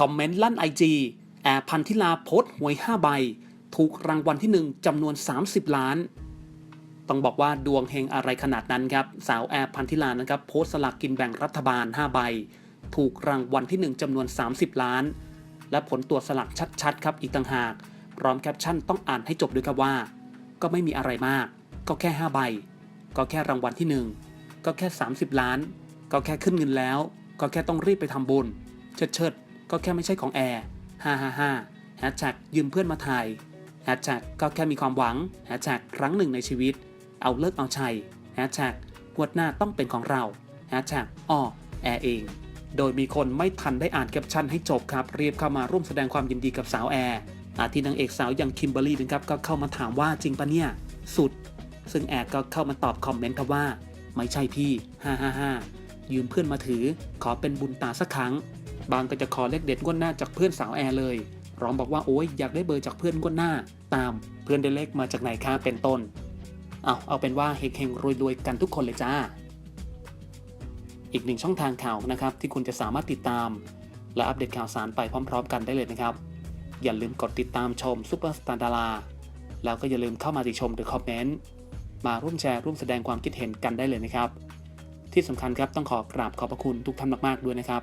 คอมเมนต์ลั่นไอจีแอร์พันธิลาโพสหวย 5 ใบ ถูกรางวัลที่ 1จำนวน 30 ล้าน ต้องบอกว่าดวงเฮงอะไรขนาดนั้นครับ สาวแอร์พันธิลานะครับโพสสลากกินแบ่งรัฐบาล 5 ใบ ถูกรางวัลที่ 1จำนวน 30 ล้าน และผลตรวจสลักชัดๆ ครับอีกต่างหาก พร้อมแคปชั่นต้องอ่านให้จบด้วยครับว่า ก็ไม่มีอะไรมาก ก็แค่ 5 ใบ ก็แค่รางวัลที่ 1 ก็แค่ 30 ล้าน ก็แค่ขึ้นเงินแล้ว ก็แค่ต้องรีบไปทำบุญเชิดเชิดๆ ก็แค่ไม่ใช่ของแอร์ฮ่าฮ่าฮ่าแฮชแท็กยืมเพื่อนมาถ่ายแฮชแท็กก็แค่มีความหวังแฮชแท็กครั้งหนึ่งในชีวิต เอาเลิกเอาชัยแฮชแท็กงวดหน้าต้องเป็นของเราแฮชแท็กอ้อแอร์เอง โดยมีคนไม่ทันได้อ่านแคปชั่นให้จบครับเรียบเข้ามาร่วมแสดงความยินดีกับสาวแอร์อาทินางเอกสาวอย่างคิมเบอรรี่นะครับก็เข้ามาถามว่าจริงปะเนี่ย สุด ซึ่งแอร์ก็เข้ามาตอบคอมเมนต์ครับว่า ไม่ใช่พี่ ฮ่าฮ่าฮ่ายืมเพื่อนมาถือ ขอเป็นบุญตาสักครั้ง บางก็จะขอเลขเด็ดงวดหน้าจากเพื่อนสาวแอร์เลยพร้อมบอกว่าโอ้ยอยากได้เบอร์จากเพื่อนงวดหน้า ตามเพื่อนได้เลขมาจากไหนคะเป็นต้น เอาเอาเป็นว่าเฮงๆรวยๆกันทุกคนเลยจ้า อีกหนึ่งช่องทางข่าวนะครับที่คุณจะสามารถติดตาม และอัปเดตข่าวสารไปพร้อม ๆ กันได้เลยนะครับ อย่าลืมกดติดตามชมซูเปอร์สตาร์ดาราแล้วก็อย่าลืมเข้ามาติชมหรือคอมเมนต์มาร่วมแชร์ร่วมแสดงความคิดเห็นกันได้เลยนะครับ ที่สำคัญครับต้องขอกราบขอบพระคุณทุกท่านมากๆด้วยนะครับ